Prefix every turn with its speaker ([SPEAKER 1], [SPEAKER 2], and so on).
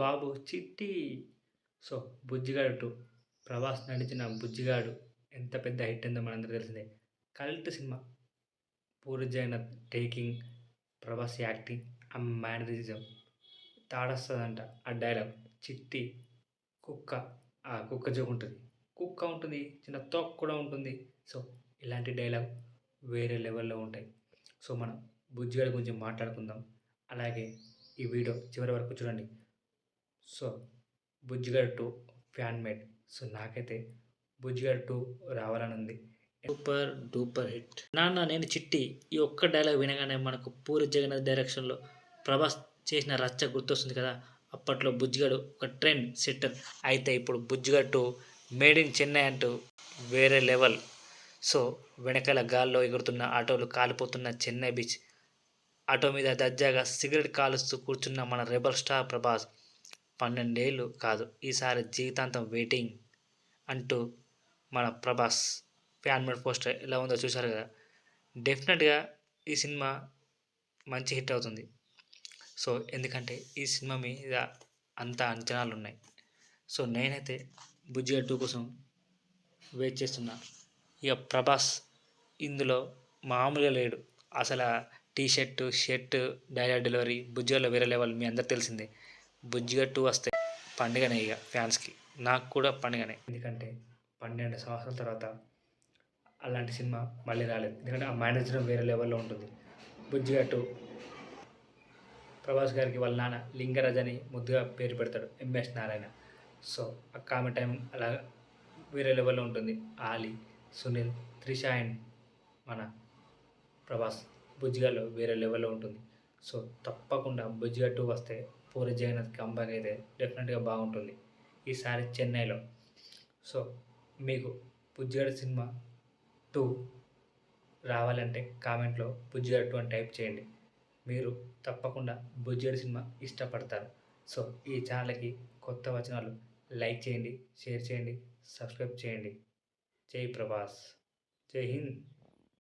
[SPEAKER 1] బాబు చిట్టి. So Bujjigadu two. Prabhas నడిచిన బుజ్జిగాడు ఎంత పెద్ద హిట్ అయిందో మనందరికీ తెలిసిందే. Cult cinema. Puri Jagannadh taking Prabhas acting ఆ మ్యానరిజం తాడొస్తుందంట ఆ డైలాగ్. చిట్టి కుక్క ఆ కుక్క జోక్ ఉంటుంది. కుక్క ఉంటుంది చిన్న తోక్ కూడా ఉంటుంది. సో ఇలాంటి డైలాగ్ వేరే లెవెల్లో ఉంటాయి. సో మనం బుజ్జిగాడి గురించి మాట్లాడుకుందాం. అలాగే ఈ వీడియో చివరి వరకు చూడండి. So Bujjigadu two fan made so నాకైతే బుజ్జిగాడు టూ రావాలని ఉంది సూపర్ డూపర్ హిట్. నాన్న నేను చిట్టి. ఈ ఒక్క డైలాగ్ వినగానే మనకు పూరి జగన్నాథ్ డైరెక్షన్లో ప్రభాస్ చేసిన రచ్చ గుర్తొస్తుంది కదా? అప్పట్లో బుజ్జిగాడు ఒక ట్రెండ్ సెట్టర్. అయితే ఇప్పుడు బుజ్జిగట్టు మేడ్ ఇన్ చెన్నై అంటూ వేరే లెవెల్. సో వెనకాల గాల్లో ఎగురుతున్న ఆటోలు కాలిపోతున్న చెన్నై బీచ్. ఆటో మీద దర్జాగా సిగరెట్ కాలుస్తూ కూర్చున్న మన రెబల్ స్టార్ ప్రభాస్. పన్నెండేళ్ళు కాదు. ఈసారి జీవితాంతం వెయిటింగ్ అంటూ మన ప్రభాస్ ఫ్యాన్మేడ్ పోస్టర్ ఎలా ఉందో చూశారు కదా. డెఫినెట్గా ఈ సినిమా మంచి హిట్ అవుతుంది. సో ఎందుకంటే ఈ సినిమా మీద అంత అంచనాలు ఉన్నాయి. సో నేనైతే బుజ్జిగా టూ కోసం వెయిట్ చేస్తున్నా. ఇక ప్రభాస్ ఇందులో మామూలుగా లేడు. అసలు T shirt shirt dialogue delivery బుజ్జిగాలో వేరే లెవెల్ మీ అందరికి తెలిసిందే. బుజ్జిగా టూ వస్తే పండుగనే ఇక ఫ్యాన్స్కి. నాకు కూడా పండుగనే. ఎందుకంటే పన్నెండు సంవత్సరాల తర్వాత అలాంటి సినిమా మళ్ళీ రాలేదు. ఎందుకంటే ఆ మేనేజర్ వేరే లెవెల్లో ఉంటుంది. బుజ్జిగా టూ ప్రభాస్ గారికి వాళ్ళ నాన్న లింగరాజ్ అని ముద్దుగా పేరు పెడతాడు ఎంఎస్ నారాయణ. సో ఆ కామె టైం అలా వేరే లెవెల్లో ఉంటుంది. ఆలీ సునీల్ త్రిష అండ్ మన ప్రభాస్ బుజ్జిగాలో వేరే లెవెల్లో ఉంటుంది. సో తప్పకుండా బుజ్జిగా టూ వస్తే పూరి జగన్నాథ్ కంబ్యాక్ అయితే డెఫినెట్గా బాగుంటుంది. ఈసారి చెన్నైలో. సో మీకు పుజ్జిగడ సినిమా టూ రావాలంటే కామెంట్లో బుజ్జిగాడు టూ అని టైప్ చేయండి. మీరు తప్పకుండా బుజ్జిగాడు సినిమా ఇష్టపడతారు. సో ఈ ఛానల్కి కొత్త వచనాలు లైక్ చేయండి షేర్ చేయండి సబ్స్క్రైబ్ చేయండి. జై ప్రభాస్. జై హింద్.